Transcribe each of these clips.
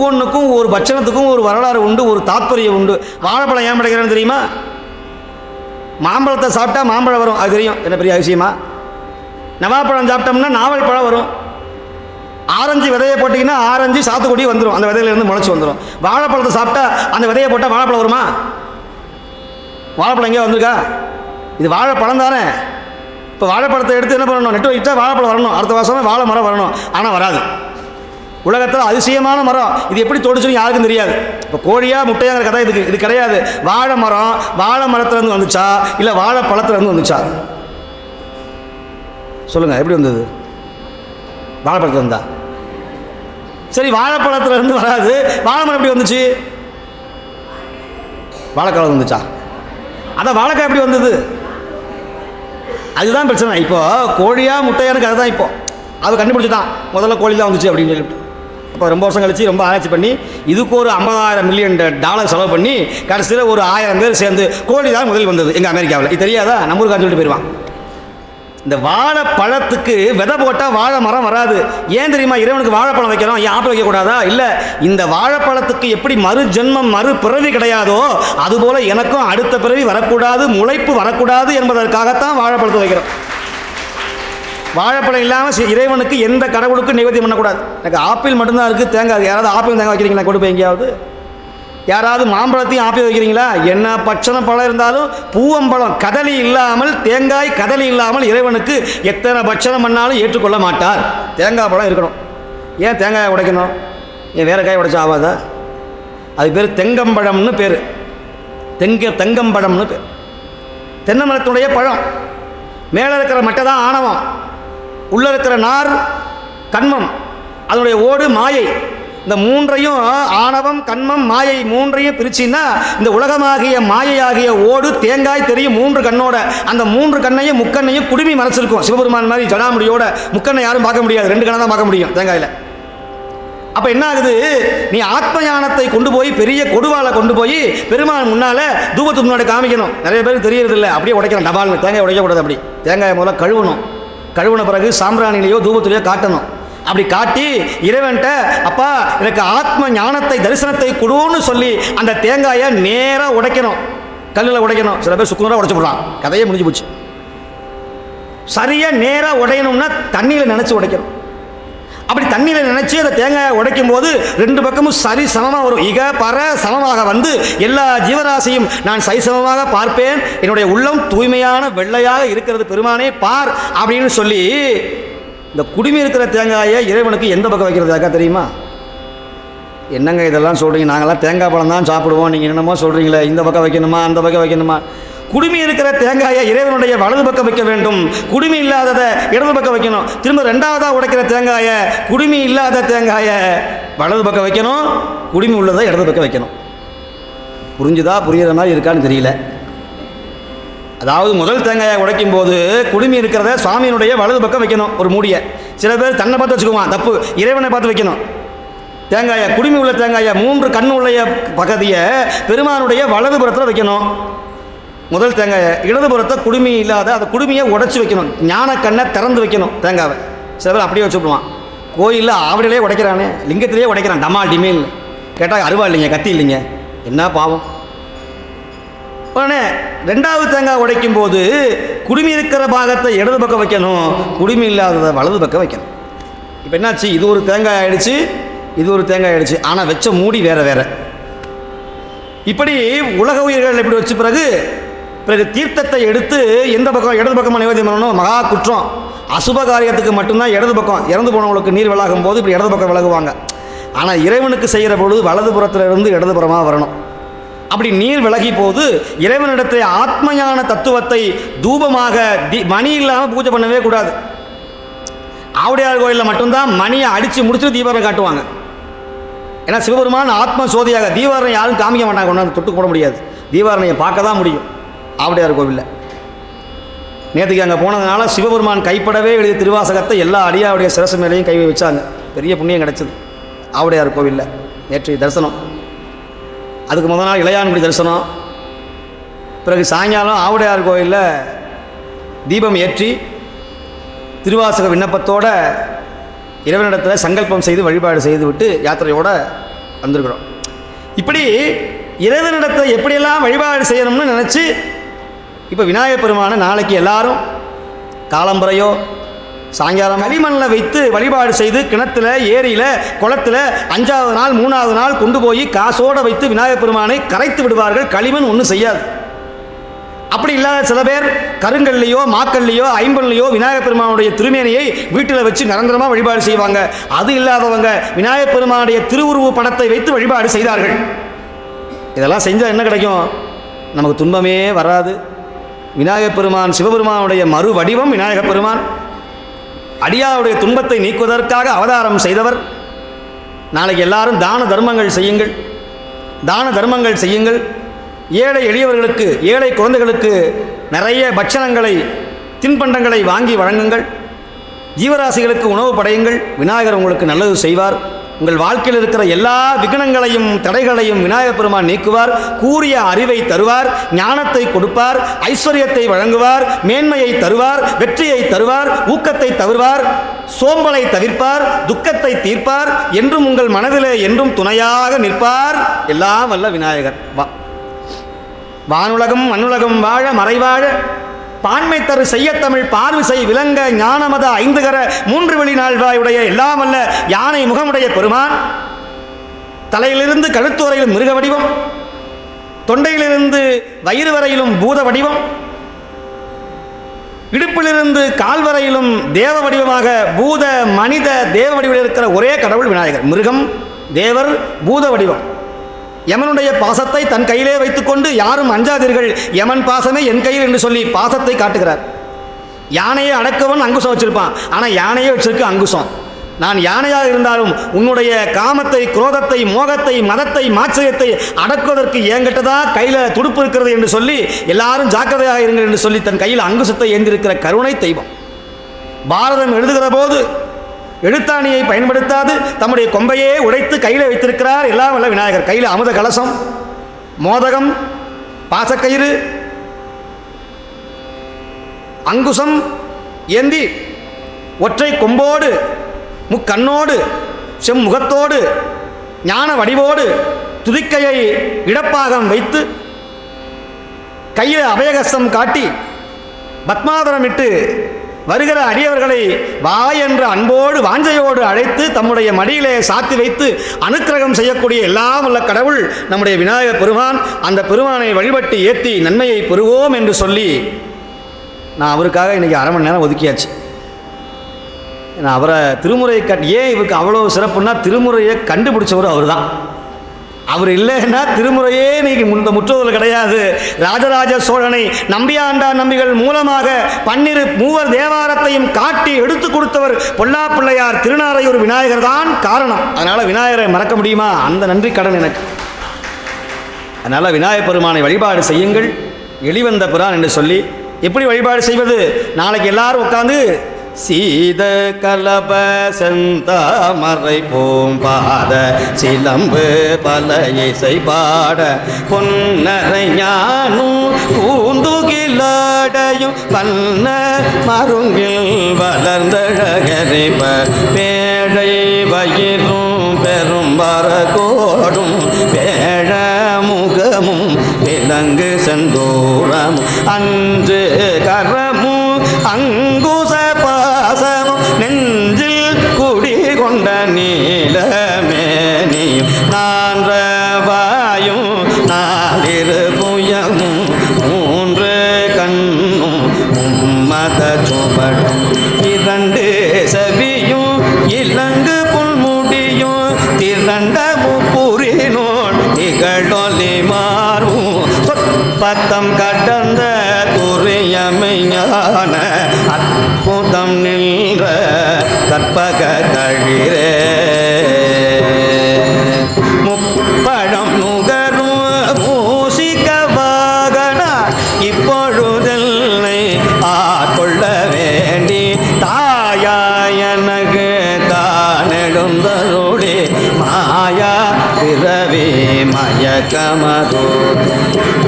ஒவ்வொன்றுக்கும் ஒரு பட்சணத்துக்கும் ஒரு வரலாறு உண்டு ஒரு தாத்பரியம் உண்டு. வாழைப்பழம் ஏன் கிடைக்கிறேன்னு தெரியுமா? மாம்பழத்தை சாப்பிட்டா மாம்பழம் வரும் அது தெரியும். என்ன பெரிய விஷயமா நவாப்பழம் சாப்பிட்டோம்னா நாவல் பழம் வரும். ஆரஞ்சு விதையை போட்டிங்கன்னா ஆரஞ்சு சாத்துக்குடி வந்துடும் அந்த விதையிலேருந்து முளைச்சி வந்துடும் வாழைப்பழத்தை சாப்பிட்டா அந்த விதையை போட்டால் வாழைப்பழம் வருமா? வாழைப்பழம் எங்கேயா வந்திருக்கா? இது வாழைப்பழம் தானே. இப்போ வாழைப்பழத்தை எடுத்து என்ன பண்ணணும்? நெட்டு வைட்டா வாழைப்பழம் வரணும். அடுத்த வருஷமே வாழை மரம் வரணும். ஆனால் வராது. உலகத்தில் அதிசயமான மரம். இது எப்படி தொடிச்சுன்னு யாருக்கும் தெரியாது. இப்போ கோழியா முட்டையாங்கிற கதை இதுக்கு இது கிடையாது. வாழை மரம் வாழை மரத்துலேருந்து வந்துச்சா? இல்லை வாழை பழத்துலேருந்து வந்துச்சா? சொல்லுங்கள் எப்படி வந்தது? வாழைப்பழத்தில் வந்தா? சரி வாழைப்பழத்துலேருந்து வராது. வாழை மரம் எப்படி வந்துச்சு? வாழைக்காலம் வந்துச்சா? அதான் வாழைக்காய் எப்படி வந்தது? அதுதான் பிரச்சனை. இப்போ கோழியா முட்டையான்னு கதை தான் இப்போ. அது கண்டுபிடிச்சிட்டான் முதல்ல கோழி தான் வந்துச்சு அப்படின்னு சொல்லிட்டு. இப்போ ரொம்ப வருஷம் கழிச்சு ரொம்ப ஆராய்ச்சி பண்ணி இதுக்கு ஒரு ஐம்பதாயிரம் மில்லியன் டாலர் செலவு பண்ணி கடைசியில் ஒரு ஆயிரம் பேர் சேர்ந்து கோழி தான் முதலில் வந்தது எங்கள் அமெரிக்காவில். இது தெரியாதா? நம்ம ஊருக்கான்னு சொல்லிட்டு போயிடுவான் இந்த வாழை பழத்துக்கு விதை போட்டால் வாழை மரம் வராது. ஏன் தெரியுமா? இறைவனுக்கு வாழைப்பழம் வைக்கிறோம். ஏன் ஆப்பிள் வைக்கக்கூடாதா? இல்லை இந்த வாழைப்பழத்துக்கு எப்படி மறு ஜென்மம் மறு பிறவி கிடையாதோ அதுபோல் எனக்கும் அடுத்த பிறவி வரக்கூடாது முளைப்பு வரக்கூடாது என்பதற்காகத்தான் வாழைப்பழத்தை வைக்கிறோம். வாழைப்பழம் இல்லாமல் இறைவனுக்கு எந்த கடவுளுக்கும் நிவேதியம் பண்ணக்கூடாது. எனக்கு ஆப்பிள் மட்டும்தான் இருக்குது தேங்காய் யாராவது ஆப்பிள் தேங்காய் வைக்கிறீங்களா? கொடுப்பேன் எங்கேயாவது. யாராவது மாம்பழத்தையும் ஆப்பிள் வைக்கிறீங்களா? என்ன பட்சண பழம் இருந்தாலும் பூவம்பழம் கதலி இல்லாமல் தேங்காய் கதலி இல்லாமல் இறைவனுக்கு எத்தனை பட்சணம் பண்ணாலும் ஏற்றுக்கொள்ள மாட்டார். தேங்காய் பழம் இருக்கணும். ஏன் தேங்காயை உடைக்கணும்? ஏன் வேறு காய் உடைச்சா ஆகாதா? அது பேர் தெங்கம்பழம்னு பேர். தெங்க தெங்கம்பழம்னு பேர். தென்னை மரத்துடைய பழம். மேலே இருக்கிற மட்டை தான் ஆணவம். உள்ளே இருக்கிற நார் கண்மம் அதனுடைய ஓடு மாயை. இந்த மூன்றையும் ஆணவம் கண்மம் மாயை மூன்றையும் பிரிச்சின்னா இந்த உலகமாகிய மாயையாகிய ஓடு தேங்காய் தெரியும் மூன்று கண்ணோட அந்த மூன்று கண்ணையும் முக்கண்ணையும் குடுமி மறைச்சிருக்கும் சிவபெருமான் மாதிரி ஜடாமுடியோட முக்கண்ணை யாரும் பார்க்க முடியாது. ரெண்டு கண்ணை தான் பார்க்க முடியும் தேங்காயில். அப்போ என்ன ஆகுது? நீ ஆத்ம ஞானத்தை கொண்டு போய் பெரிய கொடுவாலை கொண்டு போய் பெருமாள் முன்னால் தூபத்துக்கு முன்னாடி காமிக்கணும். நிறைய பேருக்கு தெரியறதில்ல. அப்படியே உடைக்கணும். டபால்னு தேங்காய் உடைக்கக்கூடாது அப்படி. தேங்காய் முதல்ல கழுவணும். கழுவுன பிறகு சாம்பிராணிலையோ தூபத்திலையோ காட்டணும். அப்படி காட்டி இறைவன்ட்ட அப்பா எனக்கு ஆத்ம ஞானத்தை தரிசனத்தை கொடுன்னு சொல்லி அந்த தேங்காயை நேராக உடைக்கணும். கல்லில் உடைக்கணும். சில பேர் சுக்குநூறாக உடைச்சு போடுறான் கதையே முடிஞ்சு போச்சு. சரியாக நேராக உடையணும்னா தண்ணியில் நினச்சி உடைக்கணும். அப்படி தண்ணியில் நினைச்சு அந்த தேங்காயை உடைக்கும் போது ரெண்டு பக்கமும் சரி சமமாக வரும் இக பர சமமாக வந்து எல்லா ஜீவராசியும் நான் சரிசமமாக பார்ப்பேன். என்னுடைய உள்ளம் தூய்மையான வெள்ளையாக இருக்கிறது. பெருமானே பார் அப்படின்னு சொல்லி இந்த குடுமி இருக்கிற தேங்காயை இறைவனுக்கு எந்த பக்கம் வைக்கிறது யாக்கா தெரியுமா? என்னங்க இதெல்லாம் சொல்கிறீங்க நாங்களாம் தேங்காய் பழம் தான் சாப்பிடுவோம். நீங்கள் என்னமோ சொல்கிறீங்களே இந்த பக்கம் வைக்கணுமா அந்த பக்கம் வைக்கணுமா? குடுமி இருக்கிற தேங்காயை இறைவனுடைய வலது பக்கம் வைக்க வேண்டும். குடுமி இல்லாததை இடது பக்கம் வைக்கணும். திரும்ப ரெண்டாவதாக உடைக்கிற தேங்காயை குடுமி இல்லாத தேங்காயை வலது பக்கம் வைக்கணும். குடுமி உள்ளதை இடது பக்கம் வைக்கணும். புரிஞ்சுதா? புரியுற மாதிரி இருக்கான்னு தெரியல. அதாவது முதல் தேங்காயை உடைக்கும் போது குடுமி இருக்கிறத சுவாமியினுடைய வலது பக்கம் வைக்கணும் ஒரு மூடியை. சில பேர் தன்னை பார்த்து வச்சுக்குவான் தப்பு. இறைவனை பார்த்து வைக்கணும். தேங்காயை குடுமி உள்ள தேங்காயை மூன்று கண் உள்ள பகுதியை பெருமானுடைய வலது புறத்தில் வைக்கணும். முதல் தேங்காயை இடதுபுறத்தை குடுமி இல்லாத அந்த குடுமியை உடைச்சி வைக்கணும். ஞான கண்ணை திறந்து வைக்கணும் தேங்காவை. சில பேர் அப்படியே வச்சுப்படுவான். கோயிலில் ஆவடிலே உடைக்கிறானே லிங்கத்திலேயே உடைக்கிறான். டமா டிமேல் கேட்டால் அருவா இல்லைங்க கத்தி இல்லைங்க. என்ன பாவம். உடனே ரெண்டாவது தேங்காய் உடைக்கும் போது குடுமி இருக்கிற பாகத்தை இடது பக்கம் வைக்கணும் குடுமி இல்லாததை வலது பக்கம் வைக்கணும். இப்போ என்னாச்சு? இது ஒரு தேங்காய் ஆயிடுச்சு இது ஒரு தேங்காய் ஆயிடுச்சு. ஆனால் வச்ச மூடி வேற வேற. இப்படி உலக உயிர்கள் எப்படி வச்ச பிறகு பிறகு தீர்த்தத்தை எடுத்து எந்த பக்கம் இடது பக்கமாக நிவேதியம் பண்ணணும் மகா குற்றம். அசுப காரியத்துக்கு மட்டும்தான் இடது பக்கம் இறந்து போனவங்களுக்கு நீர் விலகும் போது இப்படி இடது பக்கம் விலகுவாங்க. ஆனால் இறைவனுக்கு செய்கிற பொழுது வலது புறத்துல இருந்து இடது வரணும். அப்படி நீர் விலகி போது இறைவனிடத்தை ஆத்மையான தத்துவத்தை தூபமாக தி மணி இல்லாமல் பூஜை பண்ணவே கூடாது. ஆவுடையார் கோயிலில் மட்டும்தான் மணியை அடித்து முடிச்சுட்டு தீபாரம் காட்டுவாங்க. ஏன்னா சிவபெருமான் ஆத்ம சோதியாக தீபாவளி யாரும் காமிக்க மாட்டாங்க கொண்டாந்து தொட்டு போட முடியாது. தீபாரணையை பார்க்க தான் முடியும். ஆவுடையார் கோவிலில். நேற்றுக்கு அங்கே போனதுனால சிவபெருமான் கைப்படவே எழுதிய திருவாசகத்தை எல்லா அடியாவுடைய சிரசு மேலேயும் கை வச்சாங்க. பெரிய புண்ணியம் கிடச்சிது. ஆவுடையார் கோவிலில் நேற்றைய தரிசனம். அதுக்கு முதல் நாள் இளையான்குடி தரிசனம். பிறகு சாயங்காலம் ஆவுடையார் கோயிலில் தீபம் ஏற்றி திருவாசக விண்ணப்பத்தோட இறைவனிடத்தில் சங்கல்பம் செய்து வழிபாடு செய்துவிட்டு யாத்திரையோடு வந்திருக்கிறோம். இப்படி இறைவனிடத்தை எப்படியெல்லாம் வழிபாடு செய்யணும்னு நினச்சி இப்போ விநாயகர் பெருமானை நாளைக்கு எல்லாரும் காலம்பரையோ சாயங்காலம் களிமண்ணில் வைத்து வழிபாடு செய்து கிணத்துல ஏரியில் குளத்துல அஞ்சாவது நாள் மூணாவது நாள் கொண்டு போய் காசோடு வைத்து விநாயகர் பெருமானை கரைத்து விடுவார்கள். களிமண் ஒன்றும் செய்யாது. அப்படி இல்லாத சில பேர் கருங்கல்லையோ மாக்கல்லையோ ஐம்பல்லையோ விநாயகர் பெருமானுடைய திருமேனியை வீட்டில் வச்சு நிரந்தரமாக வழிபாடு செய்வாங்க. அது இல்லாதவங்க விநாயகர் பெருமானுடைய திருவுருவ படத்தை வைத்து வழிபாடு செய்தார்கள். இதெல்லாம் செஞ்சால் என்ன கிடைக்கும்? நமக்கு துன்பமே வராது. விநாயகப் பெருமான் சிவபெருமானுடைய மறு வடிவம் விநாயகப் பெருமான். அடியாருடைய துன்பத்தை நீக்குவதற்காக அவதாரம் செய்தவர். நாளைக்கு எல்லாரும் தான தர்மங்கள் செய்யுங்கள். தான தர்மங்கள் செய்யுங்கள். ஏழை எளியவர்களுக்கு ஏழை குழந்தைகளுக்கு நிறைய பட்சணங்களை தின்பண்டங்களை வாங்கி வழங்குங்கள். ஜீவராசிகளுக்கு உணவு படையுங்கள். விநாயகர் உங்களுக்கு நல்லது செய்வார். உங்கள் வாழ்க்கையில் இருக்கிற எல்லா விகனங்களையும் தடைகளையும் விநாயகப் பெருமான் நீக்குவார் கூறிய அறிவை தருவார் ஞானத்தை கொடுப்பார் ஐஸ்வர்யத்தை வழங்குவார் மேன்மையை தருவார் வெற்றியை தருவார் ஊக்கத்தை தருவார் சோம்பலை தவிர்ப்பார் துக்கத்தை தீர்ப்பார் என்றும் உங்கள் மனதிலே என்றும் துணையாக நிற்பார். எல்லாம் வல்ல விநாயகர். வா. வானுலகம் மண்ணுலகம் வாழ மறைவாழ பான்மை தரு செய்யத்தமிழ் பார்விசை விலங்க ஞானமத ஐந்துகர மூன்று வெளி நாள்வாயுடைய எல்லாம் அல்ல யானை முகமுடைய பெருமான். தலையிலிருந்து கழுத்து வரையிலும் மிருக வடிவம். தொண்டையிலிருந்து வயிறு வரையிலும் பூத வடிவம். இடுப்பிலிருந்து கால் வரையிலும் தேவ வடிவமாக பூத மனித தேவ வடிவில் இருக்கிற ஒரே கடவுள் விநாயகர். மிருகம் தேவர் பூத வடிவம். யமனுடைய பாசத்தை தன் கையிலே வைத்துக்கொண்டு யாரும் அஞ்சாதீர்கள். யமன் பாசமே என் கையில் என்று சொல்லி பாசத்தை காட்டுகிறார். யானையை அடக்கவன் அங்குசம் வச்சிருப்பான். ஆனால் யானையே வச்சிருக்கு அங்குசம். நான் யானையாக இருந்தாலும் உன்னுடைய காமத்தை குரோதத்தை மோகத்தை மதத்தை மாச்சரியத்தை அடக்குவதற்கு என்கிட்ட கையில் துடுப்பு இருக்கிறது என்று சொல்லி எல்லாரும் ஜாக்கிரதையாக இருங்கள் என்று சொல்லி தன் கையில் அங்குசத்தை ஏந்திருக்கிற கருணை தெய்வம். பாரதம் எழுதுகிற போது எழுத்தாணியை பயன்படுத்தாது. தம்முடைய கொம்பையே உடைத்து கையில் வைத்திருக்கிறார். எல்லாம் வல்ல விநாயகர். கையில் அமுத கலசம் மோதகம் பாசக்கயிறு அங்குசம் ஏந்தி ஒற்றை கொம்போடு முக்கண்ணோடு செம்முகத்தோடு ஞான வடிவோடு துதிக்கையை இடப்பாகம் வைத்து கையில் அபயகஸ்தம் காட்டி பத்மாதரமிட்டு வருகிற அடியவர்களை வா என்ற அன்போடு வாஞ்சையோடு அழைத்து தம்முடைய மடியிலே சாத்தி வைத்து அனுக்கிரகம் செய்யக்கூடிய எல்லாம் உள்ள கடவுள் நம்முடைய விநாயகர் பெருமான் அந்த பெருமானை வழிபட்டு ஏற்றி நன்மையை பெறுவோம் என்று சொல்லி நான் அவருக்காக இன்றைக்கி அரை மணி நேரம் ஒதுக்கியாச்சு. நான் அவரை திருமுறையை கட் ஏன் இவருக்கு அவ்வளோ சிறப்புன்னா திருமுறையை கண்டுபிடிச்சவர் அவர் தான் அவர் இல்லைன்னா திருமுறையே நீங்க இந்த முற்றுதல் கிடையாது. ராஜராஜ சோழனை நம்பியாண்டா நம்பிகள் மூலமாக பன்னிரு மூவர் தேவாரத்தையும் காட்டி எடுத்து கொடுத்தவர் பொல்லா பிள்ளையார் திருநாரையூர் விநாயகர் தான் காரணம். அதனால் விநாயகரை மறக்க முடியுமா? அந்த நன்றி கடன் எனக்கு. அதனால் விநாயகர் பெருமானை வழிபாடு செய்யுங்கள். எளிவந்த புறான் என்று சொல்லி எப்படி வழிபாடு செய்வது? நாளைக்கு எல்லாரும் உட்காந்து சீத கலப செந்தாமரை பூம்பாத சிலம்பு பல இசை பாட பொன்னரை ஞானும் பூந்துகிலாடையும் பல்ல மருங்கில் வளர்ந்தழகரிப பேழை வயிறும் பெரும் வரகோடும் பேழ முகமும் விலங்கு செந்தூரம் அன்று கரமும் அங்கு மத சுவடும் இரண்டு செவியும் இலங்கு புல்முடியும் திரண்ட முப்புரினோள் திகழொலி மாறும். சொற்பத்தம் கடந்த துரியமைஞான அற்புதம் நில் மயக்கமதோ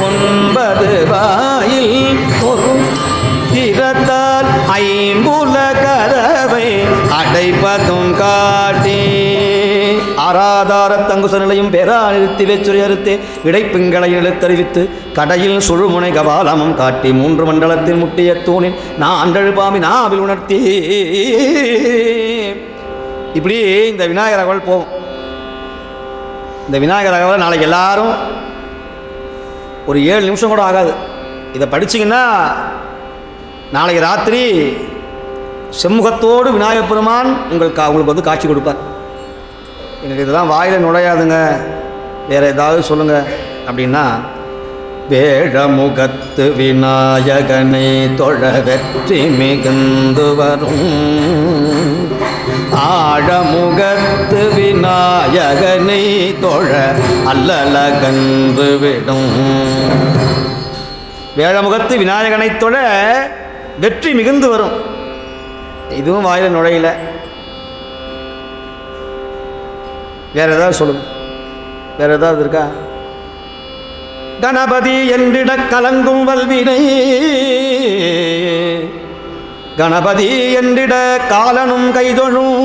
ஒன்பது வாயில் ஒரு திறத்தால் ஐம்புல கதவை அடைப்பதும் காட்டி. ஆராதார தங்குச நிலையும் பேரா நிறுத்தி வெச்சுரை அறுத்து விடைப்பிங்களை நிலத்தறிவித்து கடையில் சுழுமுனை கபாலமும் காட்டி மூன்று மண்டலத்தில் முட்டிய தூணில் நான் அண்டழுபாமி நாவில் உணர்த்தி. இப்படி இந்த விநாயகர் அவள் போகும் இந்த விநாயகர் அகவல் நாளைக்கு எல்லாரும் ஒரு ஏழு நிமிஷம் கூட ஆகாது. இதை படிச்சீங்கன்னா நாளைக்கு ராத்திரி செம்முகத்தோடு விநாயகப் பெருமான் உங்களுக்கு உங்களுக்கு வந்து காட்சி கொடுப்பார். எனக்கு இதெல்லாம் வாயில் நுழையாதுங்க. வேறு ஏதாவது சொல்லுங்கள் அப்படின்னா வேழமுகத்து விநாயகனை தொழ வெற்றி மிகுந்து வரும். ஆழமுகத்து விநாயகனை தொழ அல்லலகன்று விடும். வேழமுகத்து விநாயகனைத் தொழ வெற்றி மிகுந்து வரும். இதுவும் வாயில் நுழையில. வேற ஏதாவது சொல்லுங்க. வேற ஏதாவது இருக்கா? கணபதி என்றிட கலங்கும் வல்வினை. கணபதி என்றிட காலனும் கைதொழும்.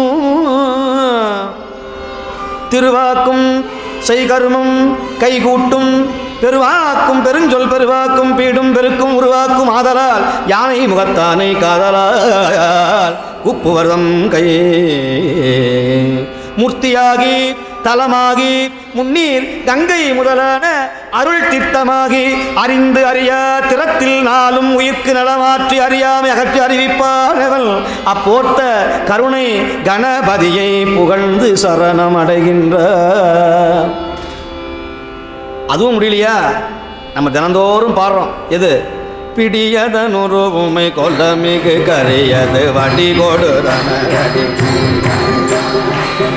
திருவாக்கும் செய்கருமும் கைகூட்டும். பெருவாக்கும் பெருஞ்சொல் பெருவாக்கும் பீடும் பெருக்கும் உருவாக்கும் ஆதலால் யானை முகத்தானை காதலால் குப்புவர்தம் கை. மூர்த்தியாகி தலமாகி முன்னீர் கங்கை முதலான அருள் தீர்த்தமாகி அறிந்து அறியா திறத்தில் நாளும் உயிர்க்கு நலமாற்றி அறியாமை அகற்றி அறிவிப்பார்கள் அப்போர்த்த கருணை கணபதியை புகழ்ந்து சரணம் அடைகின்ற. அதுவும் முடியலையா? நம்ம தினந்தோறும் பாடுறோம். எது? பிடியதனொரு உமை கொல்ல மிகு கரையது வடி கொடுதன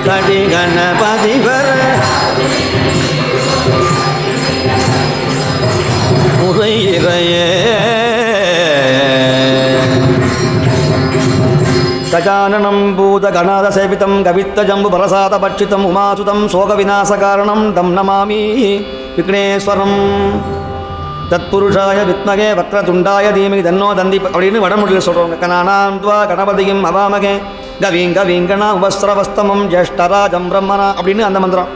தடி கணபதி வர முறை இறையே. கஜானனம் பூத கணாத சேவிதம் கவித்த ஜம்பு பரசாத பட்சிதம் உமாசுதம் சோக விநாச காரணம் தம் நமாமி விக்னேஸ்வரம். தத்புருஷாய வித்மகே வக்ரதுண்டாய தீமிகி தன்னோ தந்தி அப்படின்னு வடமொழியில் சொல்கிறவங்க கணானாம் துவா கணபதியும் அவாமகே. கவீங்க கவீங்கனா உபஸ்திரவஸ்தமம் ஜேஷ்டராஜம் பிரம்மணா அப்படின்னு அந்த மந்திரம்.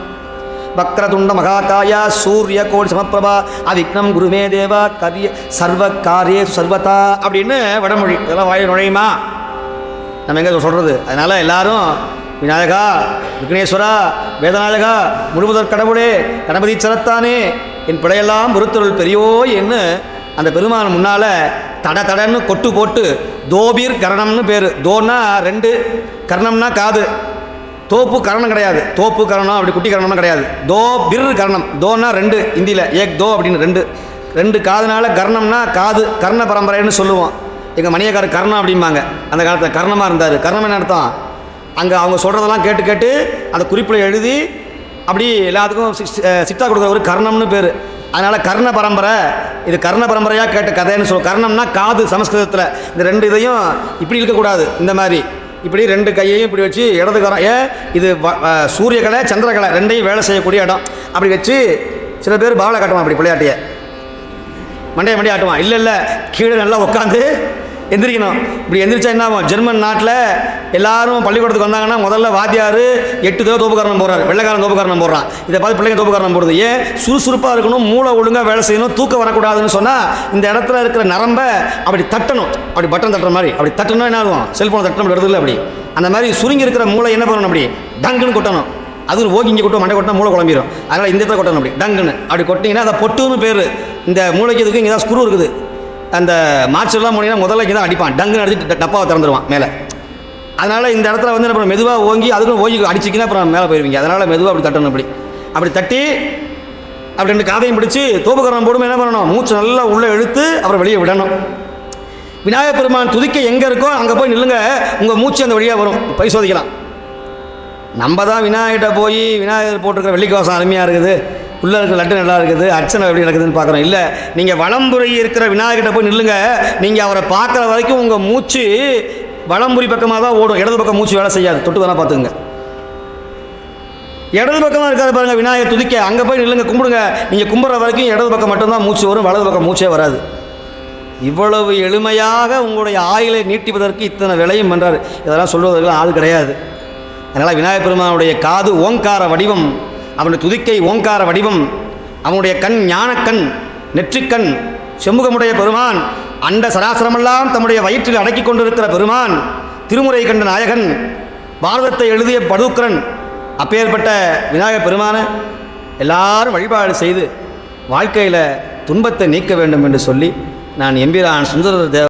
வக்ரதுண்ட மகாகாயா சூரிய கோடி சமப்பிரபா அவிக்னம் குருமே தேவா கரிய சர்வ காரிய சர்வதா அப்படின்னு வடமொழி. இதெல்லாம் வாயில் நுழையுமா? நம்ம எங்கே சொல்கிறது அதனால் எல்லாரும் விநாயகா விக்னேஸ்வரா வேதநாயகா முழுமுதற் கடவுளே கணபதி சரத்தானே என் பிழையெல்லாம் பொறுத்தொருள் பெரியோ என்று அந்த பெருமான் முன்னால் தட தடன்னு கொட்டு போட்டு தோபீர் கரணம்னு பேர். தோன்னா ரெண்டு கரணம்னா காது. தோப்பு கரணம் கிடையாது. தோப்பு கரணம் அப்படி குட்டி கரணம்னா கிடையாது. தோ பிர் கரணம். தோன்னா ரெண்டு இந்தியில். ஏக் தோ அப்படின்னு ரெண்டு. ரெண்டு காதுனால கர்ணம்னா காது கர்ண பரம்பரைன்னு சொல்லுவோம். எங்கள் மணியக்காரர் கர்ணம் அப்படிம்பாங்க. அந்த காலத்தில் கர்ணமாக இருந்தார். கர்ணம் என்ன அர்த்தம்? அங்கே அவங்க சொல்கிறதெல்லாம் கேட்டு கேட்டு அந்த குறிப்பில் எழுதி அப்படி எல்லாத்துக்கும் சி- சி- சிட்டா கொடுக்குற ஒரு கர்ணம்னு பேர். அதனால் கர்ண பரம்பரை இது கர்ண பரம்பரையாக கேட்ட கதைன்னு சொல்லுவோம். கர்ணம்னா காது சமஸ்கிருதத்தில். இந்த ரெண்டு இதையும் இப்படி இருக்கக்கூடாது இந்த மாதிரி. இப்படி ரெண்டு கையையும் இப்படி வச்சு இடது கரம் ஏன் இது வ- சூரியகலை சந்திரகலை ரெண்டையும் வேலை செய்யக்கூடிய இடம். அப்படி வச்சு சில பேர் பாவலை காட்டுவான் அப்படி பிள்ளையாட்டியை மண்டையை மண்டையை ஆட்டுவான் இல்லை இல்லை கீழே நல்லா உட்காந்து எந்திரிக்கணும். இப்படி எந்திரிச்சா என்ன ஆகும்? ஜெர்மன் நாட்டில் எல்லாரும் பள்ளிக்கூடத்துக்கு வந்தாங்கன்னா முதல்ல வாத்தியார் எட்டு தடவை தோப்புக்காரணம் போகிறார் வெள்ளைக்காரன் தோப்புக்காரணம் போடுறான். இதை பார்த்து பிள்ளைங்க தோப்புக்காரணம் போடுது. ஏன்? சுறுசுறுப்பாக இருக்கணும் மூளை ஒழுங்காக வேலை செய்யணும் தூக்கம் வரக்கூடாதுன்னு சொன்னால் இந்த இடத்துல இருக்கிற நரம்பை அப்படி தட்டணும். அப்படி பட்டன் தட்டுற மாதிரி. அப்படி தட்டணும் என்ன ஆகும்? செல்ஃபோனை தட்டணும் அப்படி அப்படி? அந்த மாதிரி சுருங்கி இருக்கிற மூளை என்ன பண்ணணும் அப்படி? டங்குன்னு கொட்டணும். அது ஓகி இங்கே கொட்டும் மண்டை கொட்டினா மூளை குழம்பிடும் அதனால் இந்த இடத்துல கொட்டணும் அப்படி. டங்குன்னு. அப்படி கொட்டிங்கன்னா அதை பொட்டுன்னு பேர். இந்த மூளைக்கு இதுக்கு இங்கே தான் ஸ்க்ரூ இருக்குது. அந்த மார்ச்செல்லாம் முடியினா முதலைக்கு தான் அடிப்பான். டங்குன்னு அடிச்சு டப்பாவை திறந்துருவான் மேலே. அதனால் இந்த இடத்துல வந்து அப்புறம் மெதுவாக ஓங்கி அதுக்கும் ஓங்கி அடிச்சிக்கினா அப்புறம் மேலே போயிருவீங்க. அதனால் மெதுவாக அப்படி தட்டணும் அப்படி அப்படி தட்டி அப்படி ரெண்டு காதையும் பிடிச்சி தோப்புக்கரணம் போடும்போது என்ன பண்ணணும்? மூச்சு நல்லா உள்ளே இழுத்து அப்புறம் வெளியே விடணும். விநாயகப் பெருமான் துதிக்க எங்கே இருக்கோ அங்கே போய் நில்லுங்க. உங்கள் மூச்சு அந்த வழியாக வரும். பரிசோதிக்கலாம். நம்ம தான் விநாயகிட்ட போய் விநாயகர் போட்டிருக்கிற வெள்ளிக்கவசம் அருமையாக இருக்குது. உள்ளே இருக்கிற லட்டு நல்லா இருக்குது அர்ச்சனை எப்படி நடக்குதுன்னு பார்க்குறோம். இல்லை நீங்கள் வலம்புரை இருக்கிற விநாயகர்கிட்ட போய் நில்லுங்க. நீங்கள் அவரை பார்க்குற வரைக்கும் உங்கள் மூச்சு வளம்புரி பக்கமாக தான் ஓடும். இடது பக்கம் மூச்சு வேலை செய்யாது. தொட்டு வேணா பார்த்துங்க இடது பக்கமாக இருக்காது பாருங்கள் விநாயகர் துதிக்க. அங்கே போய் நில்லுங்க கும்பிடுங்க. நீங்கள் கும்பிட்ற வரைக்கும் இடது பக்கம் மட்டும்தான் மூச்சு வரும் வலது பக்கம் மூச்சே வராது. இவ்வளவு எளிமையாக உங்களுடைய ஆயுளை நீட்டிப்பதற்கு இத்தனை விலையும் பண்ணுறாரு இதெல்லாம் சொல்வதற்கெல்லாம் ஆள் கிடையாது. அதனால் விநாயகர் பெருமானுடைய காது ஓங்கார வடிவம் அவனுடைய துதிக்கை ஓங்கார வடிவம் அவனுடைய கண் ஞானக்கண் நெற்றிக்கண் செம்முகமுடைய பெருமான் அண்ட சராசரமெல்லாம் தம்முடைய வயிற்றில் அடக்கி கொண்டிருக்கிற பெருமான் திருமுறை கண்ட நாயகன் பாரதத்தை எழுதிய படுக்கரன் அப்பேற்பட்ட விநாயகப் பெருமான எல்லாரும் வழிபாடு செய்து வாழ்க்கையில் துன்பத்தை நீக்க வேண்டும் என்று சொல்லி நான் எம்பிரான் சுந்தர தேவ